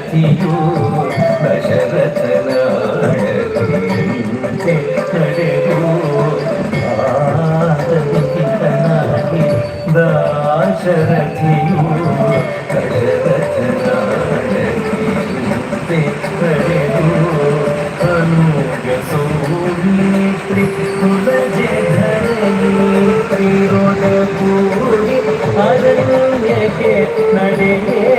ಸತಿಯು ದಶರಥನಾಡಲಿ ನಡೆದು ಆತನಿತನಾಗಿ ದಾಶರಥಿಯು ದಶರಥನಾಡಲಿ ನಡೆದು ಅನುಗ ಸೋಮಿತ್ರಿ ಕುಲಜೆ ಧರಲಿ ತ್ರಿರೋಣ ಪೂರಿ ಅರಣ್ಯಕ್ಕೆ ನಡೆಯೇ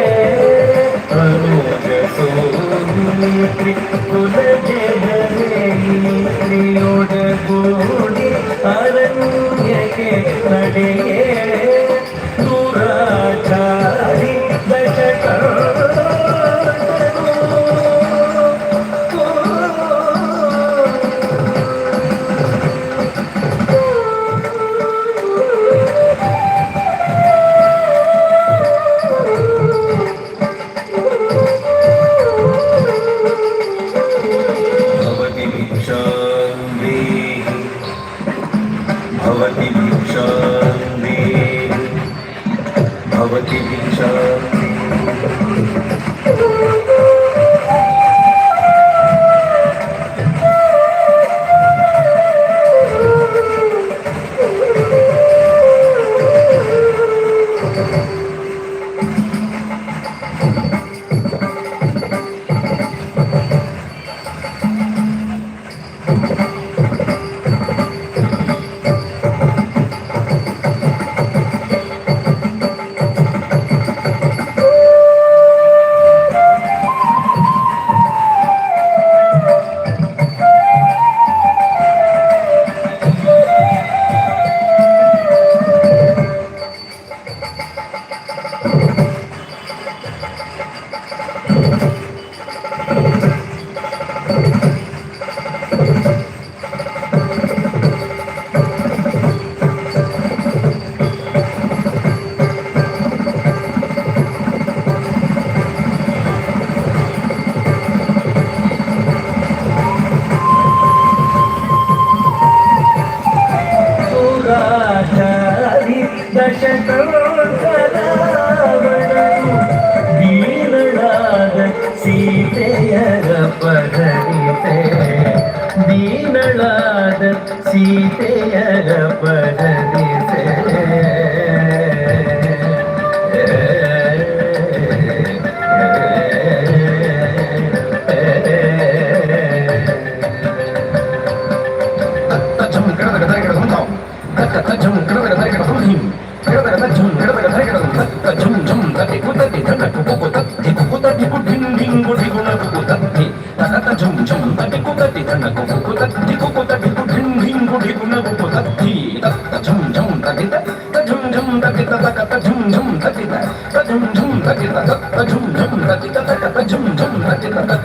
കൂടി അരങ്ങേ നടേ aquí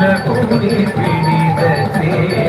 పూల కోడి పిడిదతే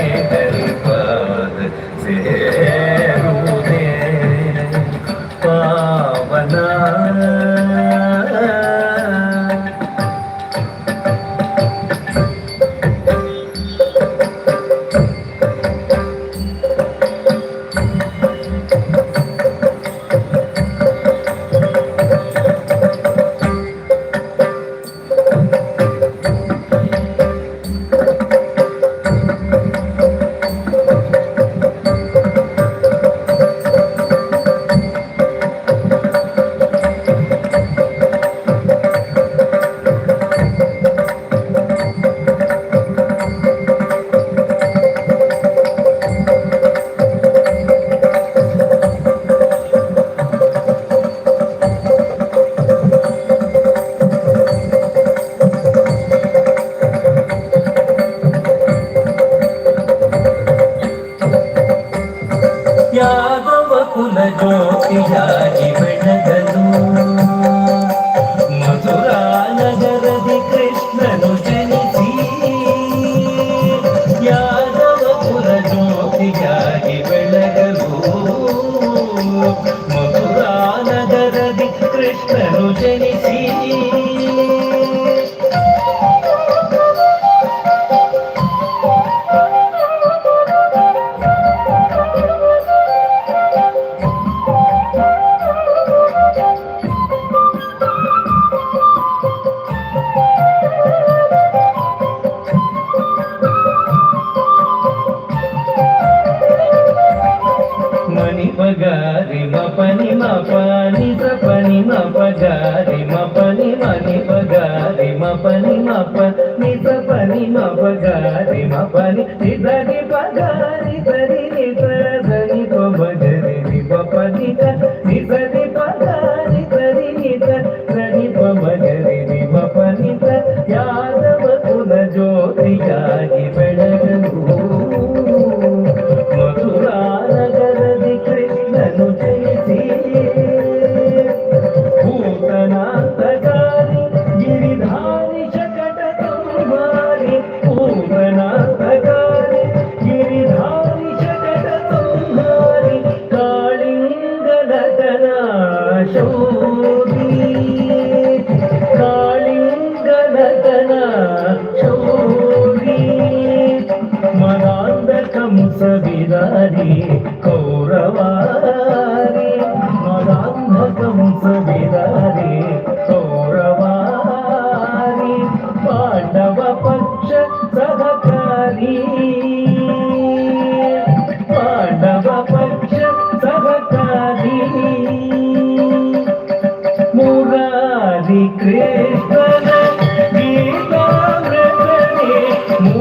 యాదవ కుల జ్యోతి నిద నిద నిద నిద నిద మనాంధకము సవిదారి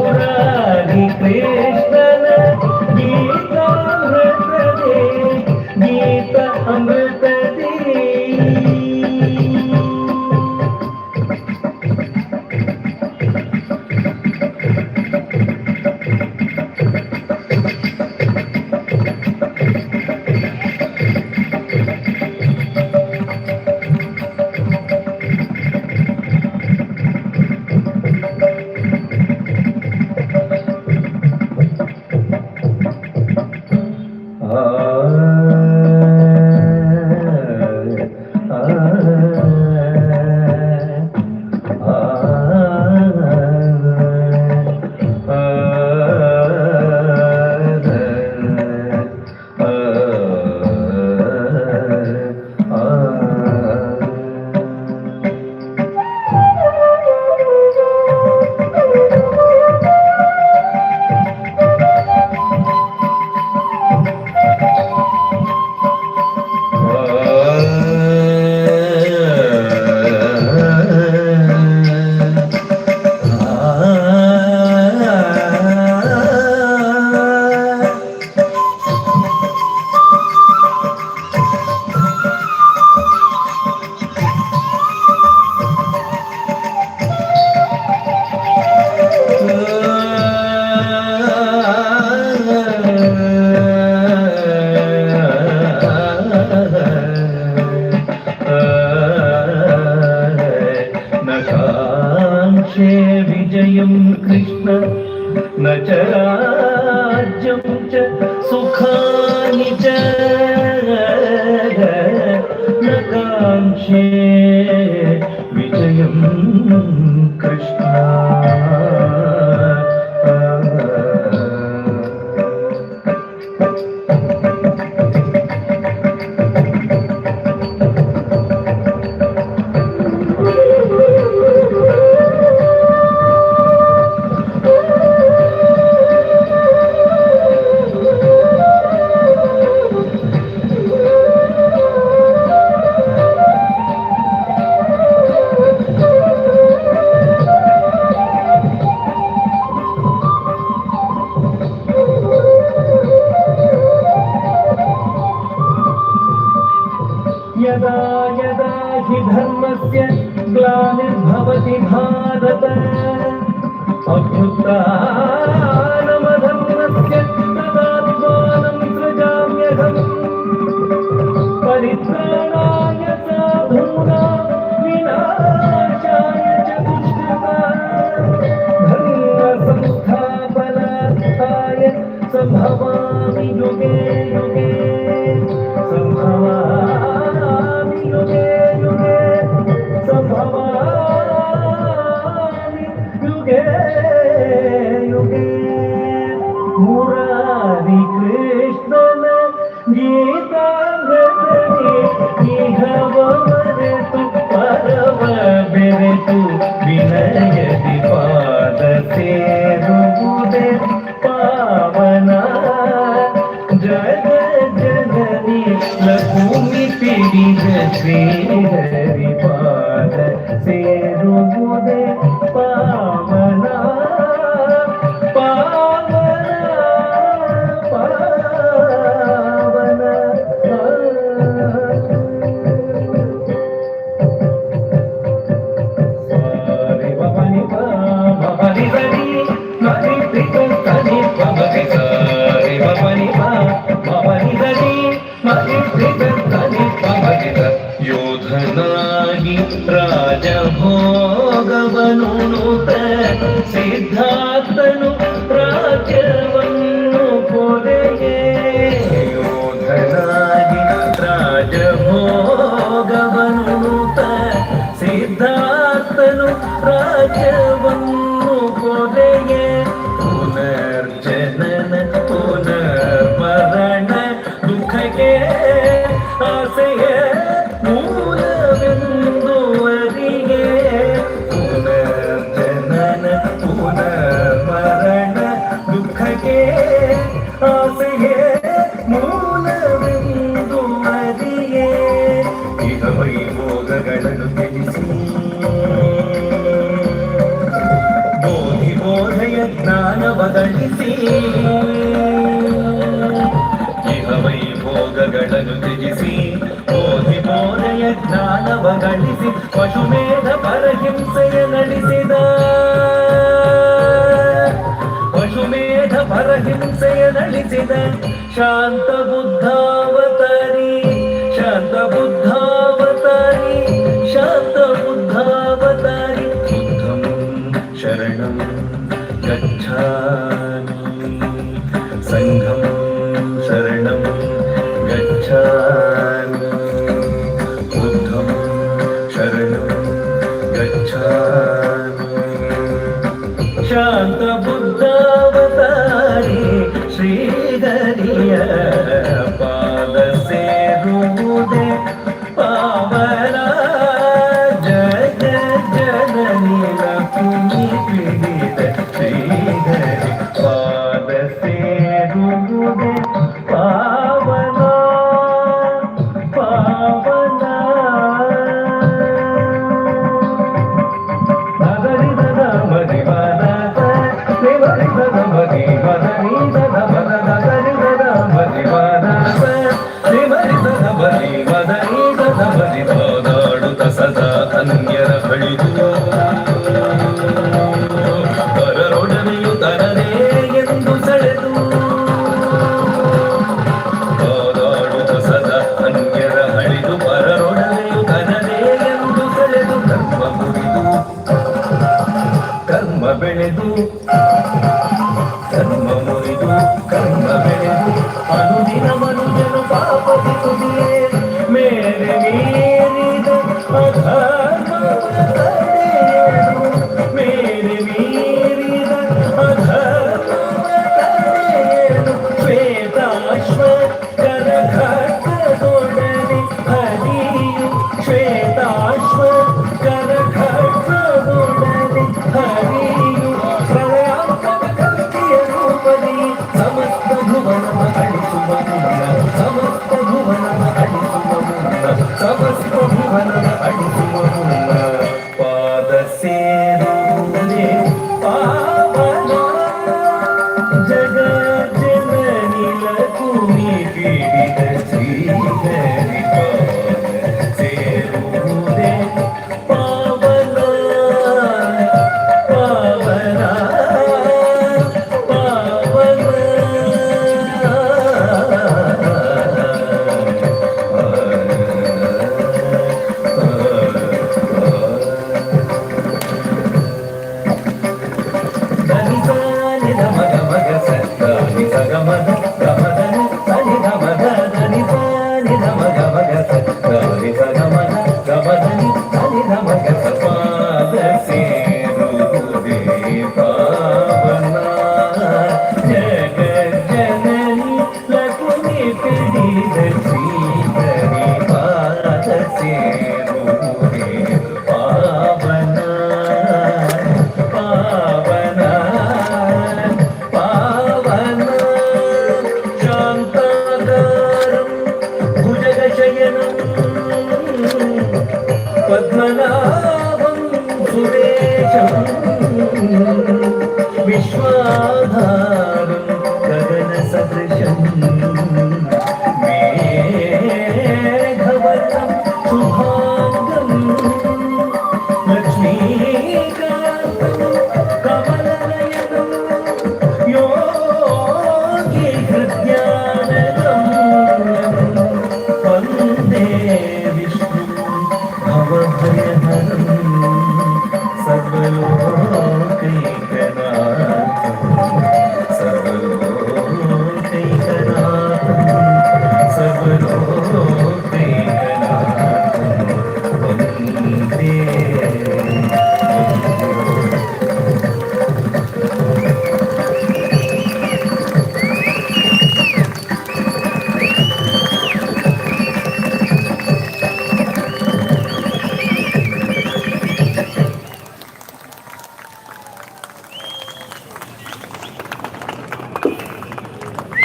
Lord. Yeah. অন্ধকার మురారి కృష్ణన గీతాంగతని ఇహ వరతు పరవ బెరతు వినయతి పాదసే devil. ಗಳಿಸಿ ಪಶುಮೇಧ ಪರಹಿಂಸೆಯ ನಡೆಸಿದ ಪಶುಮೇಧ ಪರಹಿಂಸೆಯ ನಡೆಸಿದ ಶಾಂತ ಬುದ್ಧ